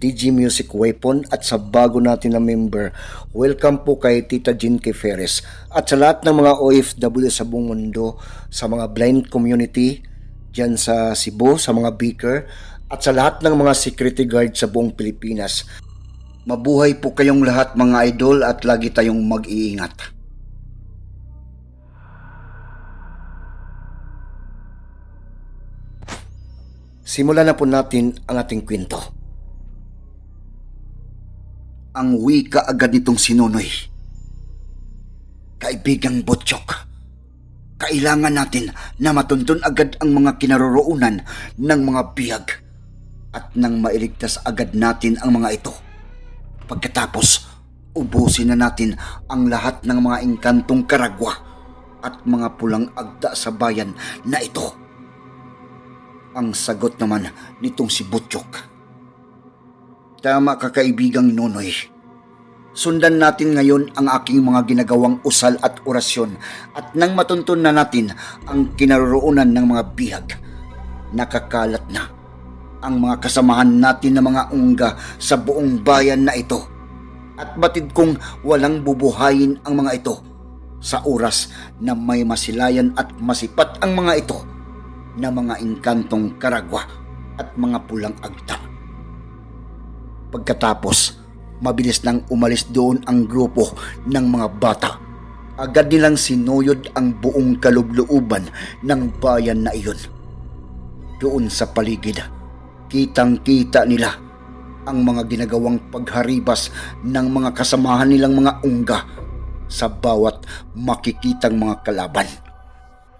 DG Music Weapon at sa bago natin na member, welcome po kay Tita K. Ferres at sa lahat ng mga OFW sa buong mundo, sa mga blind community dyan sa Cebu, sa mga beaker at sa lahat ng mga security guard sa buong Pilipinas. Mabuhay po kayong lahat mga idol at lagi tayong mag-iingat. Simulan na po natin ang ating kwento ang wika agad nitong sinunoy. Kaibigang Botchok, kailangan natin na matuntun agad ang mga kinaroroonan ng mga biyag at nang mailigtas agad natin ang mga ito. Pagkatapos, ubusin na natin ang lahat ng mga engkantong karagwa at mga pulang agda sa bayan na ito. Ang sagot naman nitong si Butchok. Tama ka kaibigang Nonoy. Sundan natin ngayon ang aking mga ginagawang usal at orasyon at nang matuntun na natin ang kinaroroonan ng mga bihag, nakakalat na ang mga kasamahan natin na mga ungga sa buong bayan na ito. At batid kong walang bubuhayin ang mga ito sa oras na may masilayan at masipat ang mga ito na mga inkantong karagwa at mga pulang agta. Pagkatapos, mabilis nang umalis doon ang grupo ng mga bata. Agad nilang sinuyod ang buong kalubluuban ng bayan na iyon. Doon sa paligid, kitang-kita nila ang mga ginagawang pagharibas ng mga kasamahan nilang mga ungga sa bawat makikitang mga kalaban.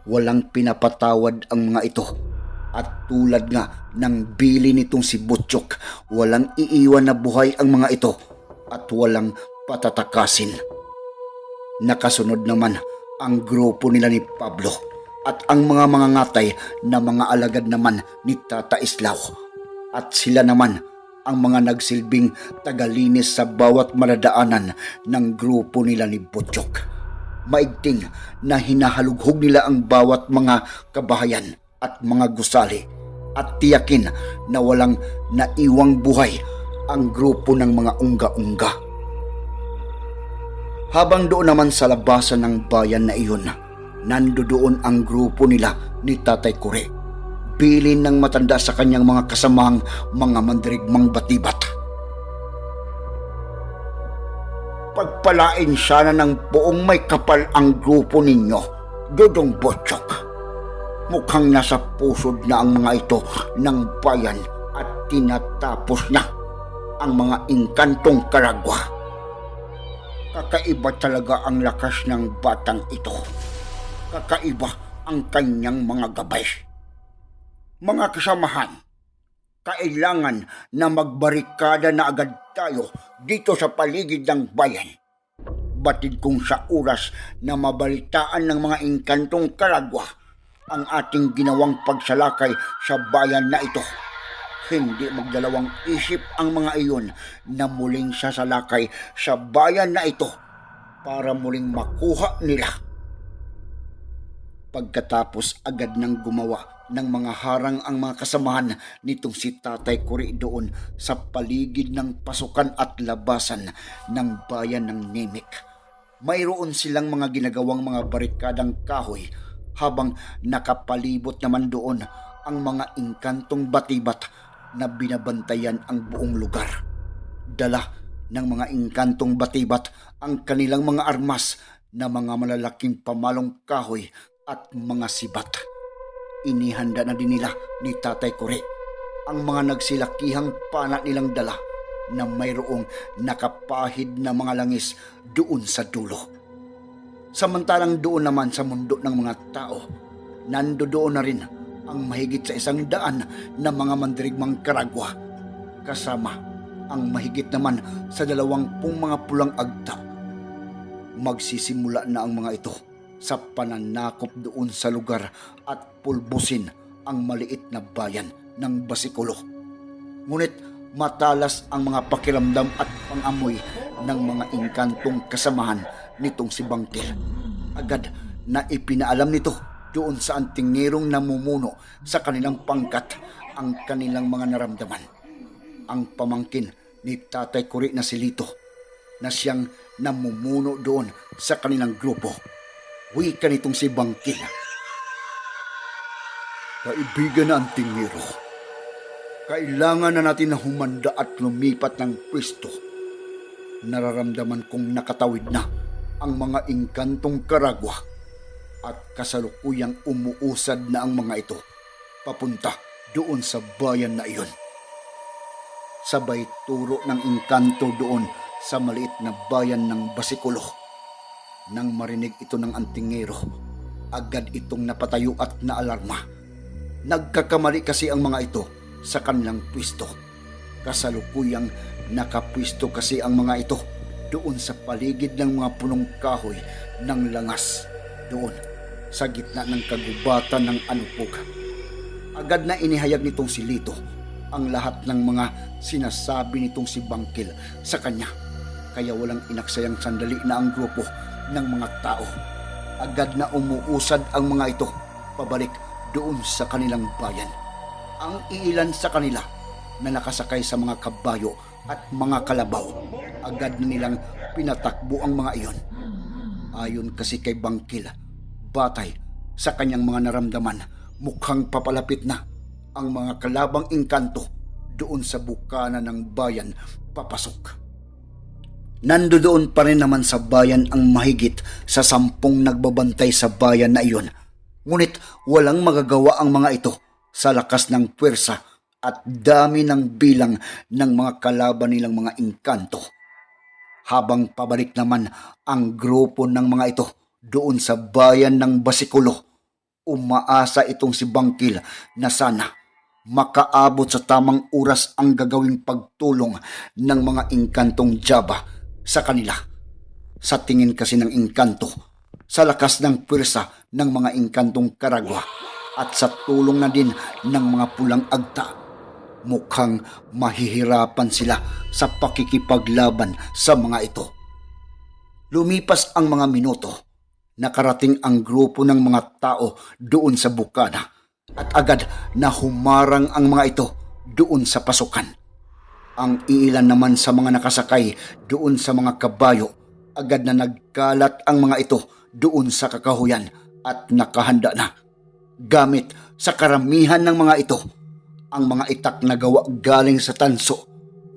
Walang pinapatawad ang mga ito at tulad nga ng bili nitong si Butchok, walang iiwan na buhay ang mga ito at walang patatakasin. Nakasunod naman ang grupo nila ni Pablo at ang mga mga ngatay na mga alagad naman ni Tata Islaw. At sila naman ang mga nagsilbing tagalinis sa bawat maladaanan ng grupo nila ni Butchok. Maigting na hinahalughog nila ang bawat mga kabahayan at mga gusali at tiyakin na walang naiwang buhay ang grupo ng mga unga-unga. Habang doon naman sa labasan ng bayan na iyon, nando doon ang grupo nila ni Tatay Kure. Bilin ng matanda sa kanyang mga kasamahang mga mandirigmang batibat. Pagpalain sana ng buong may kapal ang grupo ninyo, Dudong Botchok mukhang nasa pusod na ang mga ito ng bayan at tinatapos na ang mga inkantong karagwa. Kakaiba talaga ang lakas ng batang ito. Kakaiba ang kanyang mga gabay. Mga kasamahan, kailangan na magbarikada na agad tayo dito sa paligid ng bayan. Batid kong sa oras na mabalitaan ng mga inkantong karagwa ang ating ginawang pagsalakay sa bayan na ito. Hindi magdalawang isip ang mga iyon na muling sasalakay sa bayan na ito para muling makuha nila. Pagkatapos agad nang gumawa ng mga harang ang mga kasamahan nitong si Tatay Kuri doon sa paligid ng pasukan at labasan ng bayan ng Nemik. Mayroon silang mga ginagawang mga barikadang kahoy habang nakapalibot naman doon ang mga inkantong batibat na binabantayan ang buong lugar. Dala ng mga inkantong batibat ang kanilang mga armas na mga malalaking pamalong kahoy at mga sibat. Inihanda na din nila ni Tatay Kore ang mga nagsilakihang pana nilang dala na mayroong nakapahid na mga langis doon sa dulo. Samantalang doon naman sa mundo ng mga tao, nando doon na rin ang mahigit sa isang daan na mga mandirigmang karagwa, kasama ang mahigit naman sa dalawampung mga pulang agta. Magsisimula na ang mga ito sa pananakop doon sa lugar at pulbusin ang maliit na bayan ng Basikulo. Ngunit matalas ang mga pakiramdam at pangamoy ng mga inkantong kasamahan nitong si Bangkil. Agad na ipinaalam nito doon sa antingerong namumuno sa kanilang pangkat ang kanilang mga naramdaman. Ang pamangkin ni Tatay Kuri na si Lito na siyang namumuno doon sa kanilang grupo. Wika nitong si Bangkil. Kaibigan na antingero, kailangan na natin na humanda at lumipat ng pwesto. Nararamdaman kong nakatawid na ang mga ingkantong karagwa at kasalukuyang umuusad na ang mga ito papunta doon sa bayan na iyon. Sabay turo ng ingkanto doon sa maliit na bayan ng Basikulo. Nang marinig ito ng antingero, agad itong napatayo at naalarma. Nagkakamali kasi ang mga ito sa kanilang pwisto. Kasalukuyang nakapwisto kasi ang mga ito doon sa paligid ng mga punong kahoy ng langas. Doon, sa gitna ng kagubatan ng anupog. Agad na inihayag nitong si Lito ang lahat ng mga sinasabi nitong si Bangkil sa kanya. Kaya walang inaksayang sandali na ang grupo ng mga tao. Agad na umuusad ang mga ito pabalik doon sa kanilang bayan. Ang iilan sa kanila na nakasakay sa mga kabayo at mga kalabaw, agad na nilang pinatakbo ang mga iyon. Ayon kasi kay Bangkil, batay sa kanyang mga naramdaman, mukhang papalapit na ang mga kalabang engkanto doon sa bukana ng bayan papasok. Nandoon pa rin naman sa bayan ang mahigit sa sampung nagbabantay sa bayan na iyon. Ngunit walang magagawa ang mga ito sa lakas ng puwersa at dami ng bilang ng mga kalaban nilang mga engkanto. Habang pabalik naman ang grupo ng mga ito doon sa bayan ng Basikulo, umaasa itong si Bangkil na sana makaabot sa tamang oras ang gagawing pagtulong ng mga engkantong Java sa kanila. Sa tingin kasi ng engkanto, sa lakas ng pwersa ng mga engkantong Karagwa at sa tulong na din ng mga pulang agta, mukhang mahihirapan sila sa pakikipaglaban sa mga ito. Lumipas ang mga minuto, nakarating ang grupo ng mga tao doon sa bukana at agad na humarang ang mga ito doon sa pasukan. Ang iilan naman sa mga nakasakay doon sa mga kabayo, agad na nagkalat ang mga ito doon sa kakahuyan at nakahanda na. Gamit sa karamihan ng mga ito, ang mga itak na gawa galing sa tanso,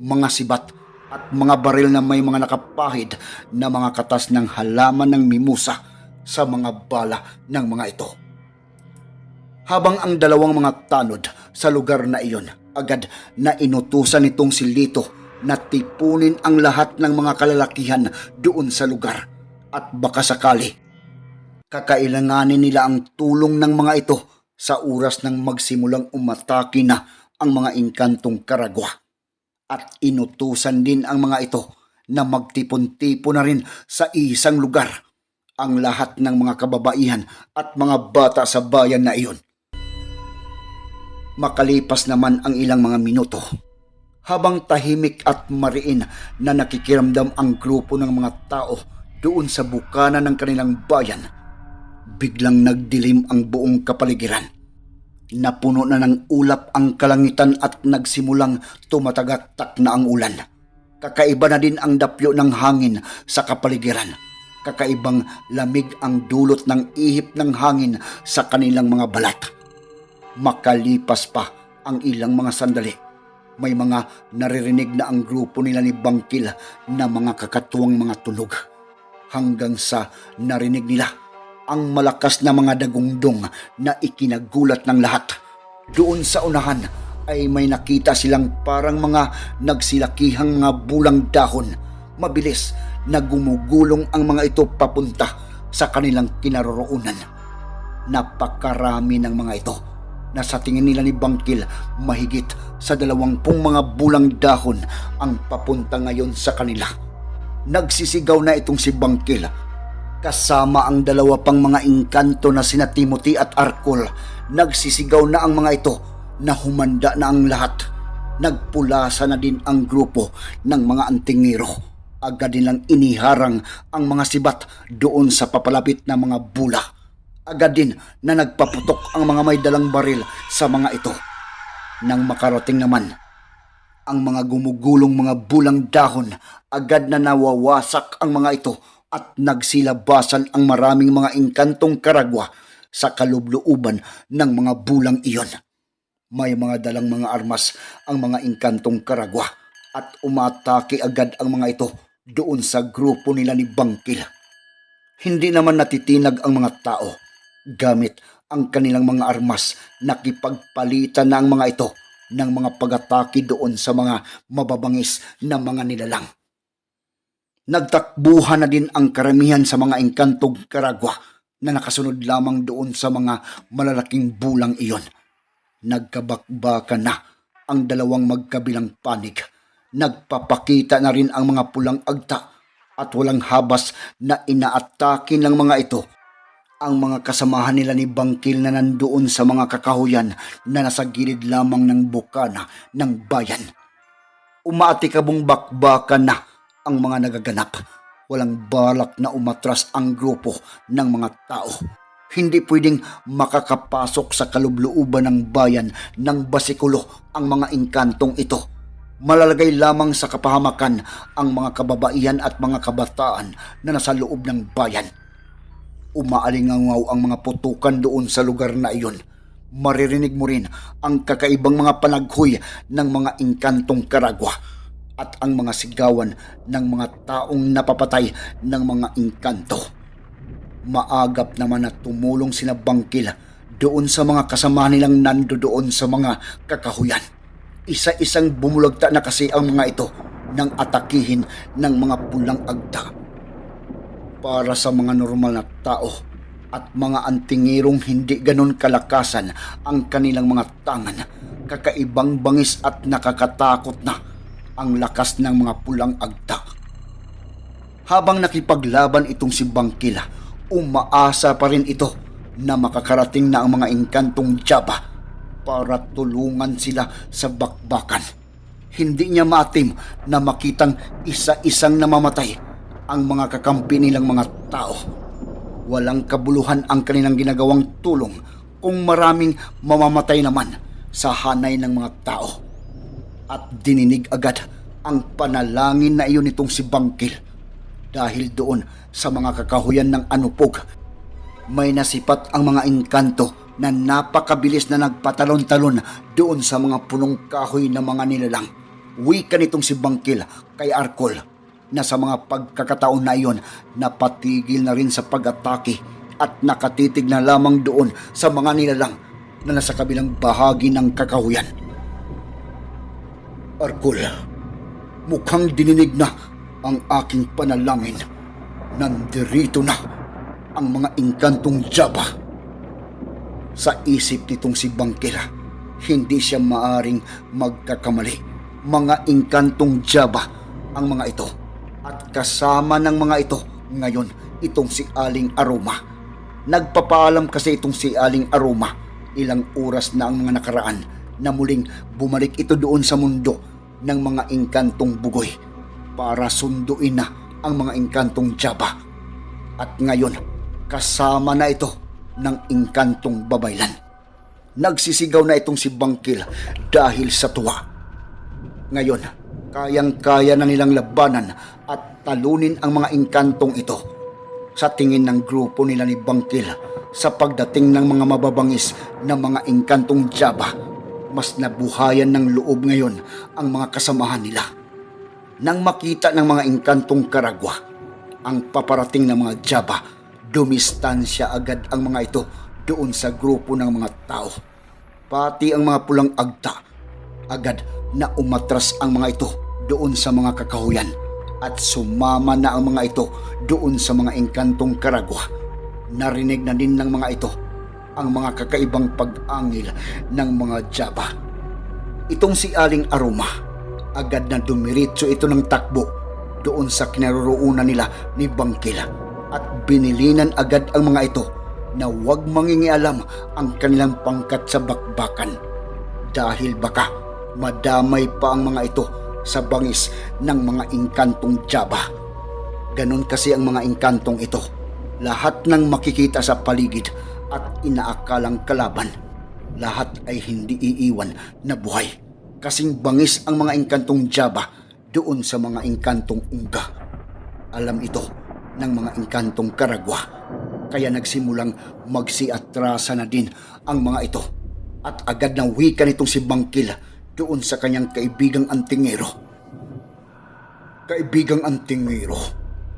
mga sibat at mga baril na may mga nakapahid na mga katas ng halaman ng mimusa sa mga bala ng mga ito. Habang ang dalawang mga tanod sa lugar na iyon, agad na inutusan nitong si Lito na tipunin ang lahat ng mga kalalakihan doon sa lugar at baka sakali. Kakailanganin nila ang tulong ng mga ito sa oras ng magsimulang umatake na ang mga inkantong karagwa. At inutusan din ang mga ito na magtipon-tipon na rin sa isang lugar ang lahat ng mga kababaihan at mga bata sa bayan na iyon. Makalipas naman ang ilang mga minuto, habang tahimik at mariin na nakikiramdam ang grupo ng mga tao doon sa bukana ng kanilang bayan, biglang nagdilim ang buong kapaligiran. Napuno na ng ulap ang kalangitan at nagsimulang tumatagatak na ang ulan. Kakaiba na din ang dapyo ng hangin sa kapaligiran. Kakaibang lamig ang dulot ng ihip ng hangin sa kanilang mga balat. Makalipas pa ang ilang mga sandali, may mga naririnig na ang grupo nila ni Bangkil na mga kakatuwang mga tunog. Hanggang sa narinig nila ang malakas na mga dagungdong na ikinagulat ng lahat. Doon sa unahan ay may nakita silang parang mga nagsilakihang mga bulang dahon. Mabilis na gumugulong ang mga ito papunta sa kanilang kinaroroonan. Napakarami ng mga ito na sa tingin nila ni Bangkil mahigit sa dalawampung mga bulang dahon ang papunta ngayon sa kanila. Nagsisigaw na itong si Bangkil. Kasama ang dalawa pang mga engkanto na sina Timothy at Arkol, nagsisigaw na ang mga ito na humanda na ang lahat. Nagpulasa na din ang grupo ng mga antingero. Agad nilang iniharang ang mga sibat doon sa papalapit na mga bula. Agad din na nagpaputok ang mga may dalang baril sa mga ito. Nang makarating naman ang mga gumugulong mga bulang dahon, agad na nawawasak ang mga ito at nagsilabasan ang maraming mga engkantong karagwa sa kalubluuban ng mga bulang iyon. May mga dalang mga armas ang mga engkantong karagwa at umatake agad ang mga ito doon sa grupo nila ni Bangkil. Hindi naman natitinag ang mga tao. Gamit ang kanilang mga armas, nakipagpalitan na ang mga ito ng mga pagatake doon sa mga mababangis na mga nilalang. Nagtakbuhan na din ang karamihan sa mga engkantong karagwa na nakasunod lamang doon sa mga malalaking bulang iyon. Nagkabakbakan na ang dalawang magkabilang panig. Nagpapakita na rin ang mga pulang agta at walang habas na inaatake ng mga ito ang mga kasamahan nila ni Bangkil na nandoon sa mga kakahuyan na nasa gilid lamang ng bukana ng bayan. Umaatikabong bakbakan na ang mga nagaganap. Walang balak na umatras ang grupo ng mga tao. Hindi pwedeng makakapasok sa kalubluuban ng bayan ng basikulo ang mga engkantong ito. Malalagay lamang sa kapahamakan ang mga kababaihan at mga kabataan na nasa loob ng bayan umaalingangaw ang mga putukan doon sa lugar na iyon. Maririnig mo rin ang kakaibang mga panaghoy ng mga engkantong karagwa at ang mga sigawan ng mga taong napapatay ng mga engkanto. Maagap naman na tumulong sina Bangkil doon sa mga kasama nilang nando doon sa mga kakahuyan. Isa-isang bumulagta na kasi ang mga ito nang atakihin ng mga pulang agta para sa mga normal na tao at mga antingirong hindi ganon kalakasan ang kanilang mga tangan. Kakaibang bangis at nakakatakot na ang lakas ng mga pulang agta. Habang nakipaglaban itong si Bangkila, umaasa pa rin ito na makakarating na ang mga engkantong Java para tulungan sila sa bakbakan. Hindi niya matim na makitang isa-isang namamatay ang mga kakampi nilang mga tao. Walang kabuluhan ang kanilang ginagawang tulong kung maraming mamamatay naman sa hanay ng mga tao. At dininig agad ang panalangin na iyon nitong si Bangkil dahil doon sa mga kakahuyan ng anupog. May nasipat ang mga engkanto na napakabilis na nagpatalon-talon doon sa mga punong kahoy na mga nilalang. Wika nitong si Bangkil kay Arkol na sa mga pagkakataon na iyon napatigil na rin sa pag-atake at nakatitig na lamang doon sa mga nilalang na nasa kabilang bahagi ng kakahuyan. Arkol, mukhang dininig na ang aking panalangin. Nandirito na ang mga engkantong Java. Sa isip nitong si Bangkila, hindi siya maaring magkakamali. Mga engkantong Java ang mga ito at kasama ng mga ito ngayon itong si Aling Aroma. Nagpapaalam kasi itong si Aling Aroma ilang oras na ang mga nakaraan na muling bumalik ito doon sa mundo ng mga engkantong bugoy para sunduin na ang mga engkantong Java. At ngayon, kasama na ito ng engkantong babaylan. Nagsisigaw na itong si Bangkil dahil sa tuwa. Ngayon, kayang-kaya na nilang labanan at talunin ang mga engkantong ito. Sa tingin ng grupo nila ni Bangkil, sa pagdating ng mga mababangis na mga engkantong Java, mas nabuhayan ng loob ngayon ang mga kasamahan nila. Nang makita ng mga engkantong karagwa, ang paparating ng mga Java, dumistansya agad ang mga ito doon sa grupo ng mga tao. Pati ang mga pulang agta, agad na umatras ang mga ito doon sa mga kakahuyan at sumama na ang mga ito doon sa mga engkantong karagwa. Narinig na din ng mga ito ang mga kakaibang pag-angil ng mga Java. Itong si Aling Aroma, agad na dumiritso ito ng takbo doon sa kinaroroonan nila ni Bangkila at binilinan agad ang mga ito na huwag mangingialam ang kanilang pangkat sa bakbakan dahil baka madamay pa ang mga ito sa bangis ng mga inkantong Java. Ganon kasi ang mga inkantong ito. Lahat ng makikita sa paligid at inaakalang kalaban, lahat ay hindi iiwan na buhay. Kasing bangis ang mga inkantong Java doon sa mga inkantong Unga. Alam ito ng mga inkantong Karagwa. Kaya nagsimulang magsiatrasa na din ang mga ito. At agad na wika nitong si Bangkil doon sa kanyang kaibigang antingero. Kaibigang antingero,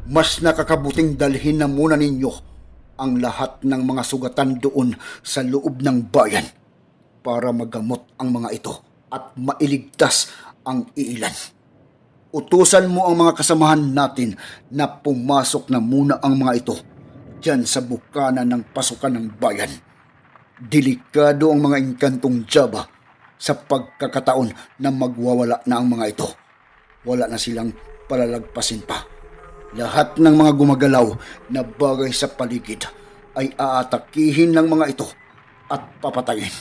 mas nakakabuting dalhin na muna ninyo ang lahat ng mga sugatan doon sa loob ng bayan para magamot ang mga ito at mailigtas ang iilan. Utusan mo ang mga kasamahan natin na pumasok na muna ang mga ito dyan sa bukana ng pasukan ng bayan. Delikado ang mga inkantong Java sa pagkakataon na magwawala na ang mga ito. Wala na silang palalagpasin pa. Lahat ng mga gumagalaw na bagay sa paligid ay aatakihin ng mga ito at papatayin.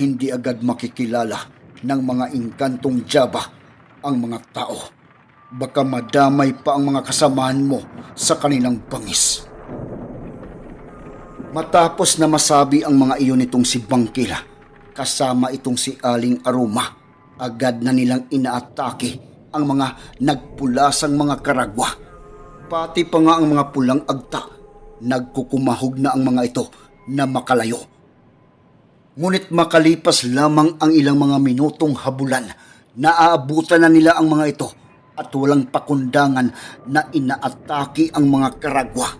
Hindi agad makikilala ng mga inkantong Java ang mga tao. Baka madamay pa ang mga kasamahan mo sa kanilang bangis. Matapos na masabi ang mga iyon nitong si Bangkila, kasama itong si Aling Aruma, agad na nilang inaatake ang mga nagpulasang mga karagwa. Pati pa nga ang mga pulang agta, nagkukumahog na ang mga ito na makalayo. Ngunit makalipas lamang ang ilang mga minutong habulan, naaabutan na nila ang mga ito at walang pakundangan na inaatake ang mga karagwa.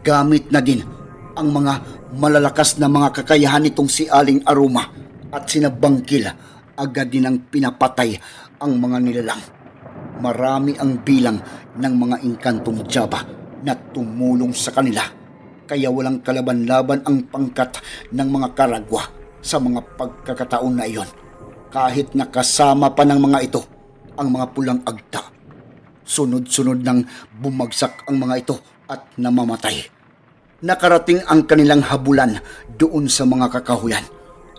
Gamit na din ang mga malalakas na mga kakayahan nitong si Aling Aruma at sinabangkil agad din ang pinapatay ang mga nilalang. Marami ang bilang ng mga inkantong Java na tumulong sa kanila kaya walang kalaban-laban ang pangkat ng mga karagwa sa mga pagkakataon na iyon kahit nakasama pa ng mga ito ang mga pulang agta. Sunod-sunod nang bumagsak ang mga ito at namamatay. Nakarating ang kanilang habulan doon sa mga kakahuyan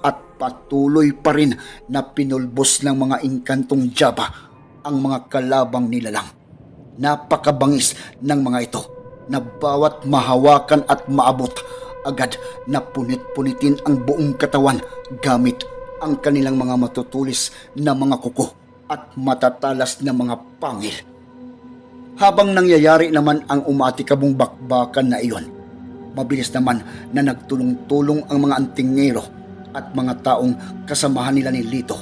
at patuloy pa rin na pinulbos ng mga inkantong Java ang mga kalabang nilalang. Napakabangis ng mga ito na bawat mahawakan at maabot agad na punit-punitin ang buong katawan gamit ang kanilang mga matutulis na mga kuko at matatalas na mga pangil. Habang nangyayari naman ang umatikabong bakbakan na iyon, mabilis naman na nagtulong-tulong ang mga antingero at mga taong kasamahan nila ni Lito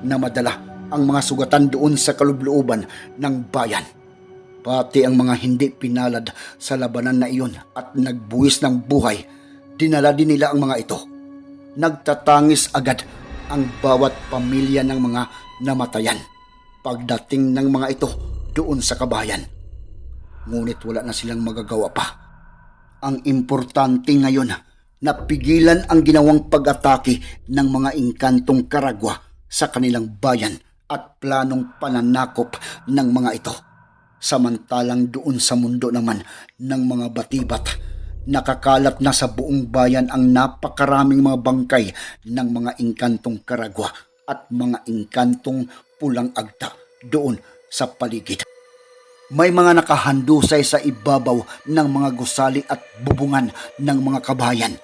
na madala ang mga sugatan doon sa kalubluuban ng bayan. Pati ang mga hindi pinalad sa labanan na iyon at nagbuwis ng buhay, dinala din nila ang mga ito. Nagtatangis agad ang bawat pamilya ng mga namatayan pagdating ng mga ito doon sa kabayan. Ngunit wala na silang magagawa pa. Ang importante ngayon na pigilan ang ginawang pag-atake ng mga inkantong karagwa sa kanilang bayan at planong pananakop ng mga ito. Samantalang doon sa mundo naman ng mga batibat, nakakalat na sa buong bayan ang napakaraming mga bangkay ng mga inkantong karagwa at mga inkantong pulang agta doon sa paligid. May mga nakahandusay sa ibabaw ng mga gusali at bubungan ng mga kabayan.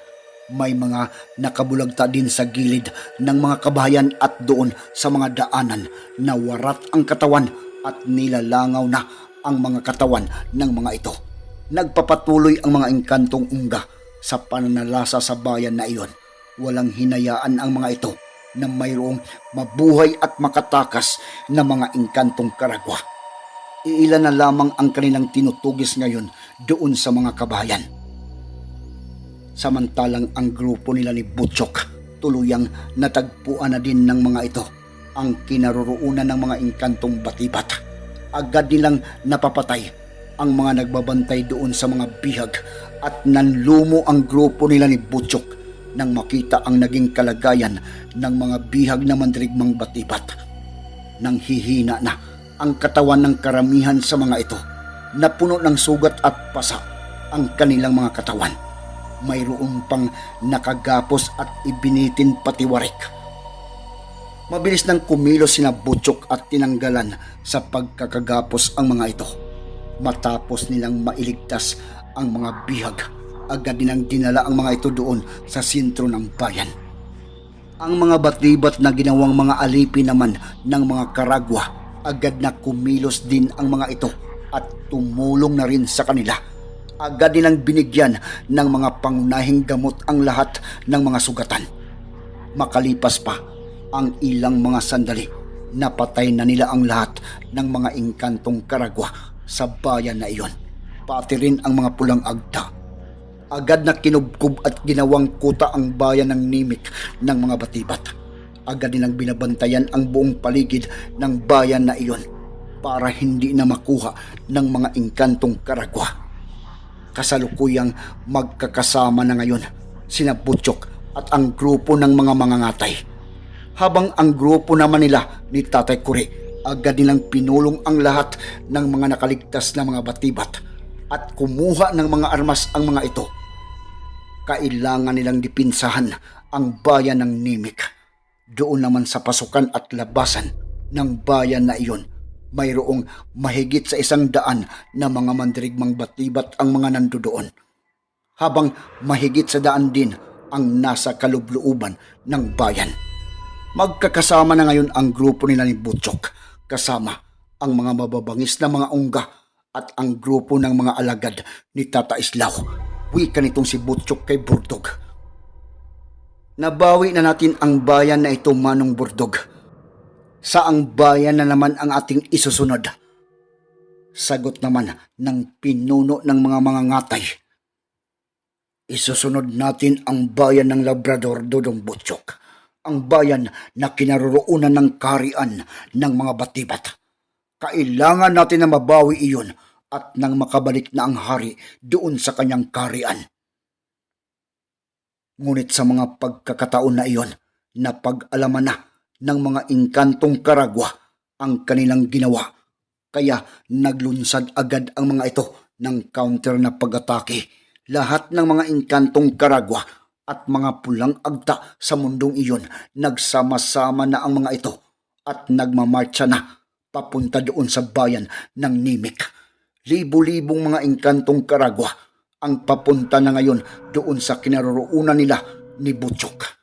May mga nakabulagta din sa gilid ng mga kabayan at doon sa mga daanan na warat ang katawan at nilalangaw na ang mga katawan ng mga ito. Nagpapatuloy ang mga engkantong unga sa pananalasa sa bayan na iyon. Walang hinayaan ang mga ito na mayroong mabuhay at makatakas na mga engkantong karagwa. Iilan na lamang ang kanilang tinutugis ngayon doon sa mga kabayan. Samantalang ang grupo nila ni Butchok tuluyang natagpuan na din ng mga ito ang kinaroroonan ng mga inkantong batibat. Agad nilang napapatay ang mga nagbabantay doon sa mga bihag at nanlumo ang grupo nila ni Butchok nang makita ang naging kalagayan ng mga bihag na mandirigmang batibat. Nang hihina na ang katawan ng karamihan sa mga ito, na puno ng sugat at pasa ang kanilang mga katawan. Mayroon pang nakagapos at ibinitin patiwarik. Mabilis nang kumilos sina Butchok at tinanggalan sa pagkakagapos ang mga ito. Matapos nilang mailigtas ang mga bihag, agad nilang dinala ang mga ito doon sa sentro ng bayan. Ang mga batlibat na ginawang mga alipin naman ng mga karagwa, agad na kumilos din ang mga ito at tumulong na rin sa kanila. Agad nilang binigyan ng mga pangunahing gamot ang lahat ng mga sugatan. Makalipas pa ang ilang mga sandali, napatay na nila ang lahat ng mga ingkantong karagwa sa bayan na iyon. Pati rin ang mga pulang agta. Agad na kinubkob at ginawang kuta ang bayan ng Nimik ng mga batibat. Agad nilang binabantayan ang buong paligid ng bayan na iyon para hindi na makuha ng mga ingkantong karagwa. Kasalukuyang magkakasama na ngayon sina Butchok at ang grupo ng mga mangangatay. Habang ang grupo naman nila ni Tatay Kuri agad nilang pinulong ang lahat ng mga nakaligtas na mga batibat at kumuha ng mga armas ang mga ito. Kailangan nilang dipinsahan ang bayan ng Nimik. Doon naman sa pasukan at labasan ng bayan na iyon, mayroong mahigit sa isang daan na mga mandirigmang batibat ang mga nandoon. Habang mahigit sa daan din ang nasa kalubluuban ng bayan. Magkakasama na ngayon ang grupo nila ni Butchok kasama ang mga mababangis na mga ungga at ang grupo ng mga alagad ni Tata Islaw. Wika nitong si Butchok kay Burdog. Nabawi na natin ang bayan na ito manong Burdog. Saang bayan na naman ang ating isusunod? Sagot naman ng pinuno ng mga mga ngatay. Isusunod natin ang bayan ng Labrador Dodong Butchok. Ang bayan na kinaroroonan ng karian ng mga batibat. Kailangan natin na mabawi iyon at nang makabalik na ang hari doon sa kanyang karian. Ngunit sa mga pagkakataon na iyon, napag-alaman na ng mga ingkantong karagwa ang kanilang ginawa. Kaya naglunsad agad ang mga ito ng counter na pag-atake. Lahat ng mga ingkantong karagwa at mga pulang agta sa mundong iyon nagsama-sama na ang mga ito at nagmamarcha na papunta doon sa bayan ng Nimik. Libo-libong mga ingkantong karagwa ang papunta na ngayon doon sa kinaroroonan nila ni Butchok.